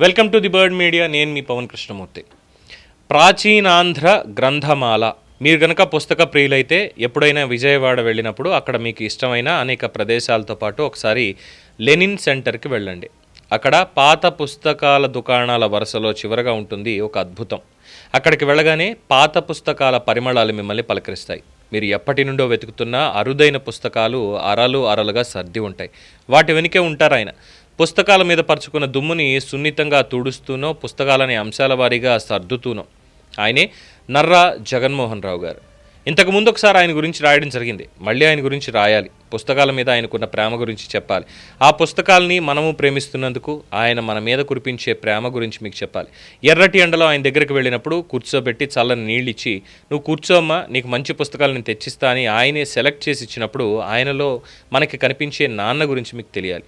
Welcome to the Bird Media నేను మీ పవన్ కృష్ణమూర్తి. ప్రాచీనాంధ్ర గ్రంథమాల. మీరు గనక పుస్తక ప్రియులైతే ఎప్పుడైనా విజయవాడ వెళ్ళినప్పుడు అక్కడ మీకు ఇష్టమైన అనేక ప్రదేశాలతో పాటు ఒకసారి లెనిన్ సెంటర్కి వెళ్ళండి. అక్కడ పాత పుస్తకాల దుకాణాల వరుసలో చివరగా ఉంటుంది ఒక అద్భుతం. అక్కడికి వెళ్ళగానే పాత పుస్తకాల పరిమళాలు మిమ్మల్ని పలకరిస్తాయి. మీరు ఎప్పటి నుండో వెతుకుతున్న అరుదైన పుస్తకాలు అరలు అరలుగా సర్ది ఉంటాయి. వాటి వెనుకే ఉంటారు ఆయన. పుస్తకాల మీద పరుచుకున్న దుమ్ముని సున్నితంగా తుడుస్తూనో పుస్తకాలనే అంశాల వారీగా సర్దుతూనో. ఆయనే నర్రా జగన్మోహన్ రావు గారు. ఇంతకు ముందు ఒకసారి ఆయన గురించి రాయడం జరిగింది. మళ్ళీ ఆయన గురించి రాయాలి. పుస్తకాల మీద ఆయనకున్న ప్రేమ గురించి చెప్పాలి. ఆ పుస్తకాలని మనము ప్రేమిస్తున్నందుకు ఆయన మన మీద కురిపించే ప్రేమ గురించి మీకు చెప్పాలి. ఎర్రటి ఎండలో ఆయన దగ్గరికి వెళ్ళినప్పుడు కూర్చోబెట్టి చల్లని నీళ్ళు ఇచ్చి నువ్వు కూర్చోమ్మా నీకు మంచి పుస్తకాలు నేను తెచ్చిస్తా అని ఆయనే సెలెక్ట్ చేసి ఇచ్చినప్పుడు ఆయనలో మనకి కనిపించే నాన్న గురించి మీకు తెలియాలి.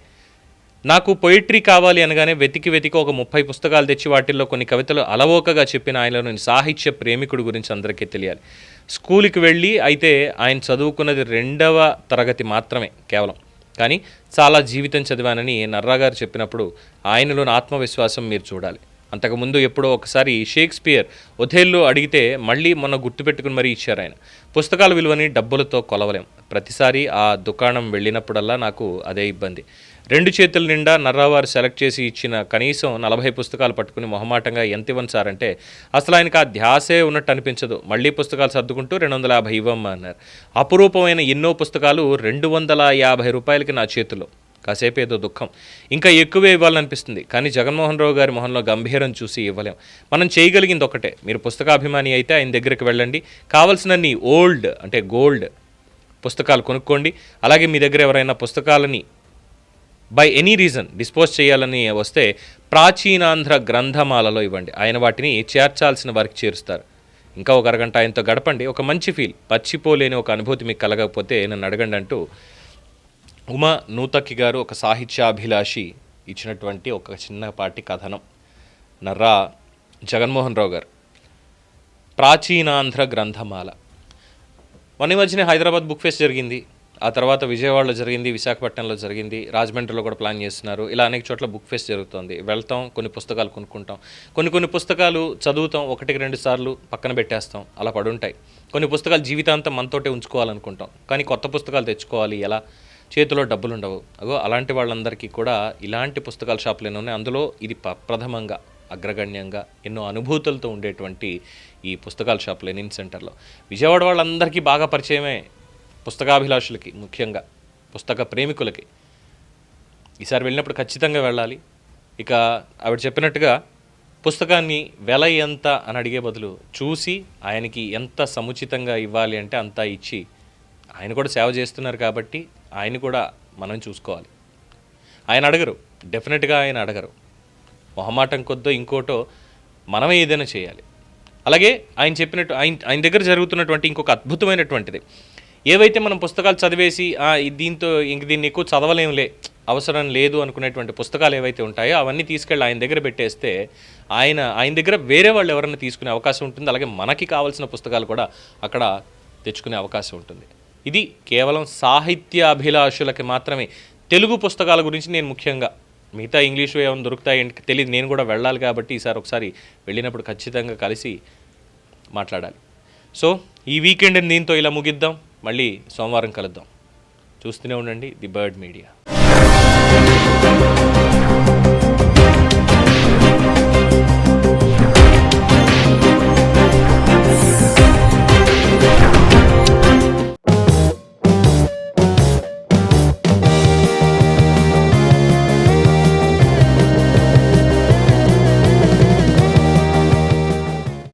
నాకు పొయిట్రీ కావాలి అనగానే వెతికి వెతికి ఒక ముప్పై పుస్తకాలు తెచ్చి వాటిల్లో కొన్ని కవితలు అలవోకగా చెప్పిన ఆయనలోని సాహిత్య ప్రేమికుడు గురించి అందరికీ తెలియాలి. స్కూల్కి వెళ్ళి అయితే ఆయన చదువుకున్నది రెండవ తరగతి మాత్రమే కేవలం. కానీ చాలా జీవితం చదివానని నర్రా గారు చెప్పినప్పుడు ఆయనలోని ఆత్మవిశ్వాసం మీరు చూడాలి. అంతకుముందు ఎప్పుడో ఒకసారి షేక్స్పియర్ ఒథేల్లో అడిగితే మళ్ళీ మొన్న గుర్తుపెట్టుకుని మరీ ఇచ్చారు ఆయన. పుస్తకాల విలువని డబ్బులతో కొలవలేం. ప్రతిసారి ఆ దుకాణం వెళ్ళినప్పుడల్లా నాకు అదే ఇబ్బంది. రెండు చేతుల నిండా నర్రావారు సెలెక్ట్ చేసి ఇచ్చిన కనీసం నలభై పుస్తకాలు పట్టుకుని మొహమాటంగా ఎంత ఇవ్వను సార్? అంటే అసలు ఆయనకు ఆ ధ్యాసే ఉన్నట్టు అనిపించదు. మళ్ళీ పుస్తకాలు సర్దుకుంటూ రెండు వందల యాభై ఇవ్వమ్మా అన్నారు. అపురూపమైన ఎన్నో పుస్తకాలు రెండు వందల యాభై రూపాయలకి నా చేతిలో కాసేపు ఏదో దుఃఖం. ఇంకా ఎక్కువే ఇవ్వాలనిపిస్తుంది. కానీ జగన్మోహన్ రావు గారి మొహంలో గంభీరం చూసి ఇవ్వలేం. మనం చేయగలిగింది ఒకటే మీరు పుస్తకాభిమాని అయితే ఆయన దగ్గరికి వెళ్ళండి. కావలసినన్ని ఓల్డ్ అంటే గోల్డ్ పుస్తకాలు కొనుక్కోండి. అలాగే మీ దగ్గర ఎవరైనా పుస్తకాలని బై ఎనీ రీజన్ డిస్పోజ్ చేయాలని వస్తే ప్రాచీనాంధ్ర గ్రంథమాలలో ఇవ్వండి. ఆయన వాటిని చేర్చాల్సిన వారికి చేరుస్తారు. ఇంకా ఒక అరగంట ఆయనతో గడపండి. ఒక మంచి ఫీల్ పచ్చిపోలేని ఒక అనుభూతి మీకు కలగకపోతే నన్ను అడగండి అంటూ ఉమా నూతక్కి గారు ఒక సాహిత్యాభిలాషి ఇచ్చినటువంటి ఒక చిన్నపాటి కథనం. నర్రా జగన్మోహన్ రావు గారు. ప్రాచీనాంధ్ర గ్రంథమాల. మొన్న మధ్యనే హైదరాబాద్ బుక్ ఫెస్ట్ జరిగింది. ఆ తర్వాత విజయవాడలో జరిగింది విశాఖపట్నంలో జరిగింది. రాజమండ్రిలో కూడా ప్లాన్ చేస్తున్నారు. ఇలా అనేక చోట్ల బుక్ ఫెస్ట్ జరుగుతుంది. వెళ్తాం కొన్ని పుస్తకాలు కొనుక్కుంటాం. కొన్ని కొన్ని పుస్తకాలు చదువుతాం ఒకటికి రెండు సార్లు పక్కన పెట్టేస్తాం. అలా పడుంటాయి. కొన్ని పుస్తకాలు జీవితాంతం మనతోటే ఉంచుకోవాలనుకుంటాం. కానీ కొత్త పుస్తకాలు తెచ్చుకోవాలి. ఎలా? చేతిలో డబ్బులు ఉండవు అగో అలాంటి వాళ్ళందరికీ కూడా ఇలాంటి పుస్తకాల షాపులు ఉన్నాయి. అందులో ఇది ప- ప్రథమంగా అగ్రగణ్యంగా ఎన్నో అనుభూతులతో ఉండేటువంటి ఈ పుస్తకాల షాప్ లెనిన్ సెంటర్లో. విజయవాడ వాళ్ళందరికీ బాగా పరిచయమే పుస్తకాభిలాషులకి ముఖ్యంగా పుస్తక ప్రేమికులకి. ఈసారి వెళ్ళినప్పుడు ఖచ్చితంగా వెళ్ళాలి. ఇక ఆవిడ చెప్పినట్టుగా పుస్తకాన్ని వెల ఎంత అని అడిగే బదులు చూసి ఆయనకి ఎంత సముచితంగా ఇవ్వాలి అంటే అంతా ఇచ్చి ఆయన కూడా సేవ చేస్తున్నారు కాబట్టి ఆయన కూడా మనం చూసుకోవాలి. ఆయన అడగరు. డెఫినెట్గా ఆయన అడగరు. మొహమాటం కొద్దో ఇంకోటో మనమే ఏదైనా చేయాలి. అలాగే ఆయన చెప్పినట్టు ఆయన ఆయన దగ్గర జరుగుతున్నటువంటి ఇంకొక అద్భుతమైనటువంటిది. ఏవైతే మనం పుస్తకాలు చదివేసి దీంతో ఇంక దీన్ని ఎక్కువ చదవలేంలే అవసరం లేదు అనుకునేటువంటి పుస్తకాలు ఏవైతే ఉంటాయో అవన్నీ తీసుకెళ్ళి ఆయన దగ్గర పెట్టేస్తే ఆయన ఆయన దగ్గర వేరే వాళ్ళు ఎవరైనా తీసుకునే అవకాశం ఉంటుంది. అలాగే మనకి కావాల్సిన పుస్తకాలు కూడా అక్కడ తెచ్చుకునే అవకాశం ఉంటుంది. ఇది కేవలం సాహిత్య అభిలాషులకి మాత్రమే. తెలుగు పుస్తకాల గురించి నేను ముఖ్యంగా మిగతా ఇంగ్లీష్ ఏమైనా దొరుకుతాయి ఏంటి తెలియదు నేను కూడా వెళ్ళాలి కాబట్టి ఈసారి ఒకసారి వెళ్ళినప్పుడు ఖచ్చితంగా కలిసి మాట్లాడాలి. సో ఈ వీకెండ్ దీంతో ఇలా ముగిద్దాం. మళ్ళీ సోమవారం కలుద్దాం. చూస్తూనే ఉండండి. The Bird Media.